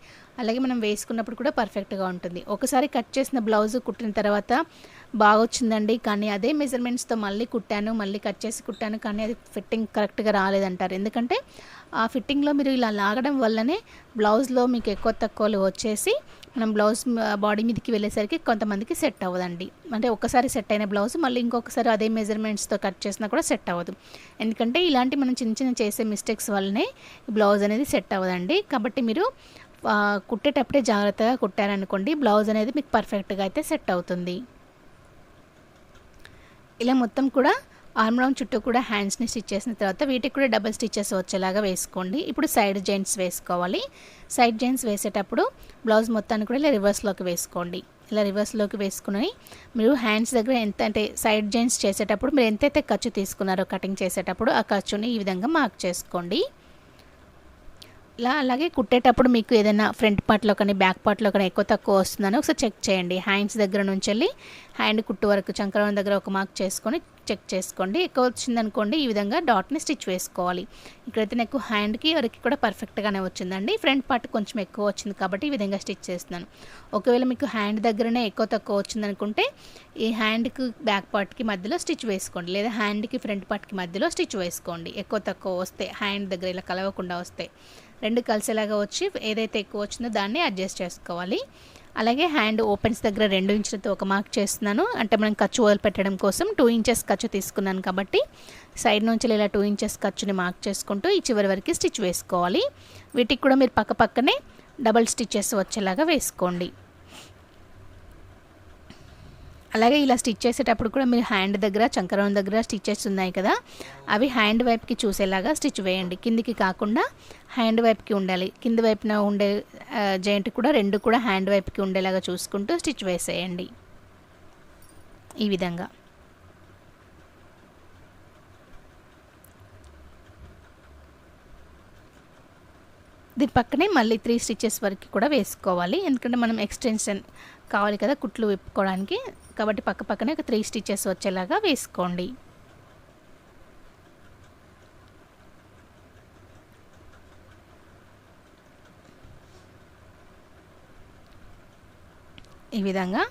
అలాగే మనం వేసుకున్నప్పుడు కూడా పర్ఫెక్ట్గా ఉంటుంది. ఒకసారి కట్ చేసిన బ్లౌజ్ కుట్టిన తర్వాత బాగా వచ్చిందండి కానీ అదే మెజర్మెంట్స్తో మళ్ళీ కుట్టాను మళ్ళీ కట్ చేసి కుట్టాను కానీ అది ఫిట్టింగ్ కరెక్ట్గా రాలేదంటారు. ఎందుకంటే ఆ ఫిట్టింగ్లో మీరు ఇలా లాగడం వల్లనే బ్లౌజ్లో మీకు ఎక్కువ తక్కువలు వచ్చేసి మనం బ్లౌజ్ బాడీ మీదకి వెళ్ళేసరికి కొంతమందికి సెట్ అవ్వదండి. అంటే ఒకసారి సెట్ అయిన బ్లౌజ్ మళ్ళీ ఇంకొకసారి అదే మెజర్మెంట్స్తో కట్ చేసినా కూడా సెట్ అవ్వదు. ఎందుకంటే ఇలాంటి మనం చిన్న చిన్న చేసే మిస్టేక్స్ వల్లనే బ్లౌజ్ అనేది సెట్ అవ్వదండి. కాబట్టి మీరు కుట్టేటప్పుడే జాగ్రత్తగా కుట్టారనుకోండి బ్లౌజ్ అనేది మీకు పర్ఫెక్ట్గా అయితే సెట్ అవుతుంది. ఇలా మొత్తం కూడా ఆర్మ్ రౌండ్ చుట్టూ కూడా హ్యాండ్స్ని స్టిచ్ చేసిన తర్వాత వీటికి కూడా డబల్ స్టిచ్చెస్ వచ్చేలాగా వేసుకోండి. ఇప్పుడు సైడ్ జైంట్స్ వేసుకోవాలి. సైడ్ జైంట్స్ వేసేటప్పుడు బ్లౌజ్ మొత్తాన్ని కూడా ఇలా రివర్స్లోకి వేసుకోండి. ఇలా రివర్స్లోకి వేసుకుని మీరు హ్యాండ్స్ దగ్గర ఎంత అంటే సైడ్ జైంట్స్ చేసేటప్పుడు మీరు ఎంతైతే ఖర్చు తీసుకున్నారో కటింగ్ చేసేటప్పుడు ఆ ఖర్చుని ఈ విధంగా మార్క్ చేసుకోండి. ఇలా అలాగే కుట్టేటప్పుడు మీకు ఏదైనా ఫ్రంట్ పార్ట్లో కానీ బ్యాక్ పార్ట్లో కానీ ఎక్కువ తక్కువ వస్తుందని ఒకసారి చెక్ చేయండి. హ్యాండ్స్ దగ్గర నుంచి వెళ్ళి హ్యాండ్ కుట్టు వరకు చంకరం దగ్గర ఒక మార్క్ చేసుకొని చెక్ చేసుకోండి. ఎక్కువ వచ్చిందనుకోండి ఈ విధంగా డాట్ని స్టిచ్ వేసుకోవాలి. ఇక్కడైతే నాకు హ్యాండ్కి వరకు కూడా పర్ఫెక్ట్గానే వచ్చిందండి. ఫ్రంట్ పార్ట్ కొంచెం ఎక్కువ వచ్చింది కాబట్టి ఈ విధంగా స్టిచ్ చేస్తున్నాను. ఒకవేళ మీకు హ్యాండ్ దగ్గరనే ఎక్కువ తక్కువ వచ్చిందనుకుంటే ఈ హ్యాండ్కి బ్యాక్ పార్ట్కి మధ్యలో స్టిచ్ వేసుకోండి. లేదా హ్యాండ్కి ఫ్రంట్ పార్ట్కి మధ్యలో స్టిచ్ వేసుకోండి. ఎక్కువ తక్కువ వస్తే హ్యాండ్ దగ్గర ఇలా కలవకుండా వస్తే. రెండు కలిసేలాగా వచ్చి ఏదైతే ఎక్కువ వచ్చిందో దాన్ని అడ్జస్ట్ చేసుకోవాలి. అలాగే హ్యాండ్ ఓపెన్స్ దగ్గర రెండు ఇంచులతో ఒక మార్క్ చేస్తున్నాను. అంటే మనం ఖర్చు పెట్టడం కోసం టూ ఇంచెస్ ఖర్చు తీసుకున్నాను కాబట్టి సైడ్ నుంచి ఇలా టూ ఇంచెస్ ఖర్చుని మార్క్ చేసుకుంటూ ఈ చివరి వరకు స్టిచ్ వేసుకోవాలి. వీటికి కూడా మీరు పక్క పక్కనే డబల్ స్టిచ్చెస్ వచ్చేలాగా వేసుకోండి. అలాగే ఇలా స్టిచ్ చేసేటప్పుడు కూడా మీరు హ్యాండ్ దగ్గర చంకరం దగ్గర స్టిచ్చెస్ ఉన్నాయి కదా అవి హ్యాండ్ వైప్కి చూసేలాగా స్టిచ్ వేయండి. కిందికి కాకుండా హ్యాండ్ వైప్కి ఉండాలి. కింద వైపున ఉండే జాయింట్ కూడా రెండు కూడా హ్యాండ్ వైప్కి ఉండేలాగా చూసుకుంటూ స్టిచ్ వేసేయండి. ఈ విధంగా. దీని పక్కనే మళ్ళీ త్రీ స్టిచ్చెస్ వరకు కూడా వేసుకోవాలి. ఎందుకంటే మనం ఎక్స్టెన్షన్ కావాలి కదా కుట్లు విప్పుకోవడానికి. కాబట్టి పక్క పక్కనే ఒక త్రీ స్టిచెస్ వచ్చేలాగా వేసుకోండి. ఈ విధంగా.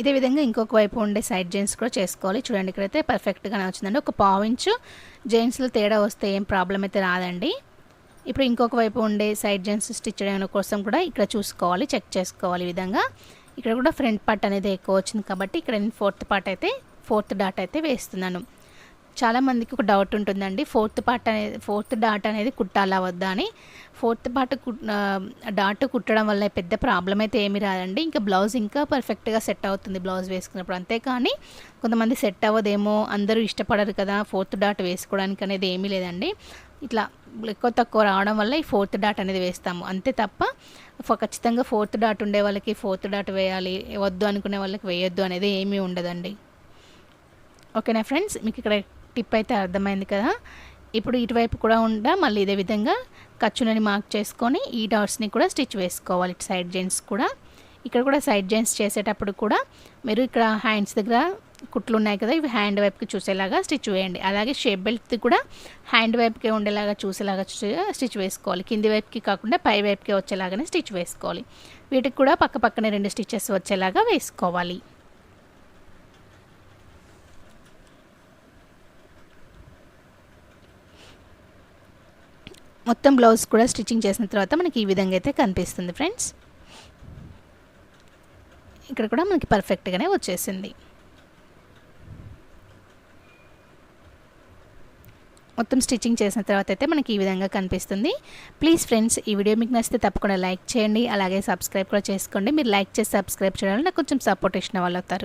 ఇదే విధంగా ఇంకొక వైపు ఉండే సైడ్ జెంట్స్ కూడా చేసుకోవాలి. చూడండి ఇక్కడైతే పర్ఫెక్ట్గానే వచ్చిందండి. ఒక పావు ఇంచు జెంట్స్లో తేడా వస్తే ఏం ప్రాబ్లం అయితే రాదండి. ఇప్పుడు ఇంకొక వైపు ఉండే సైడ్ జెంట్స్ స్టిచ్ చేయడం కోసం కూడా ఇక్కడ చూసుకోవాలి చెక్ చేసుకోవాలి ఈ విధంగా. ఇక్కడ కూడా ఫ్రంట్ పార్ట్ అనేది ఎక్కువ వచ్చింది కాబట్టి ఇక్కడ నేను ఫోర్త్ పార్ట్ అయితే ఫోర్త్ డాట్ అయితే వేస్తున్నాను. చాలామందికి ఒక డౌట్ ఉంటుందండి ఫోర్త్ పార్ట్ అనేది ఫోర్త్ డాట్ అనేది కుట్టాలా వద్దా అని. ఫోర్త్ పార్ట్ డాట్ కుట్టడం వల్ల పెద్ద ప్రాబ్లం అయితే ఏమి రాదండి. ఇంకా బ్లౌజ్ ఇంకా పర్ఫెక్ట్గా సెట్ అవుతుంది బ్లౌజ్ వేసుకున్నప్పుడు అంతేకాని కొంతమంది సెట్ అవ్వదేమో అందరూ ఇష్టపడరు కదా ఫోర్త్ డాట్ వేసుకోవడానికి అనేది ఏమీ లేదండి. ఇట్లా ఎక్కువ తక్కువ రావడం వల్ల ఈ ఫోర్త్ డాట్ అనేది వేస్తాము. అంతే తప్ప ఖచ్చితంగా ఫోర్త్ డాట్ ఉండే వాళ్ళకి ఫోర్త్ డాట్ వేయాలి వద్దు అనుకునే వాళ్ళకి వేయొద్దు అనేది ఏమీ ఉండదండి. ఓకేనా ఫ్రెండ్స్? మీకు ఇక్కడ టిప్ అయితే అర్థమైంది కదా? ఇప్పుడు ఇటువైపు కూడా ఉండ మళ్ళీ ఇదే విధంగా ఖర్చులని మార్క్ చేసుకొని ఈ డాట్స్ని కూడా స్టిచ్ వేసుకోవాలి. ఇటు సైడ్ జెంట్స్ కూడా. ఇక్కడ కూడా సైడ్ జెంట్స్ చేసేటప్పుడు కూడా మీరు ఇక్కడ హ్యాండ్స్ దగ్గర కుట్లు ఉన్నాయి కదా ఇవి హ్యాండ్ వైపుకి చూసేలాగా స్టిచ్ వేయండి. అలాగే షేప్ బెల్ట్ కూడా హ్యాండ్ వైపుకే ఉండేలాగా చూసేలాగా స్టిచ్ వేసుకోవాలి. కింది వైపుకి కాకుండా పై వైపుకి వచ్చేలాగానే స్టిచ్ వేసుకోవాలి. వీటికి కూడా పక్క పక్కనే రెండు స్టిచెస్ వచ్చేలాగా వేసుకోవాలి. మొత్తం బ్లౌజ్ కూడా స్టిచ్చింగ్ చేసిన తర్వాత మనకి ఈ విధంగా అయితే కనిపిస్తుంది ఫ్రెండ్స్. ఇక్కడ కూడా మనకి పర్ఫెక్ట్గానే వచ్చేసింది. మొత్తం స్టిచ్చింగ్ చేసిన తర్వాత అయితే మనకి ఈ విధంగా కనిపిస్తుంది. ప్లీజ్ ఫ్రెండ్స్ ఈ వీడియో మీకు నచ్చితే తప్పకుండా లైక్ చేయండి. అలాగే సబ్స్క్రైబ్ కూడా చేసుకోండి. మీరు లైక్ చేసి సబ్స్క్రైబ్ చేయడం నాకు కొంచెం సపోర్ట్ ఇచ్చిన వాళ్ళు అవుతారు.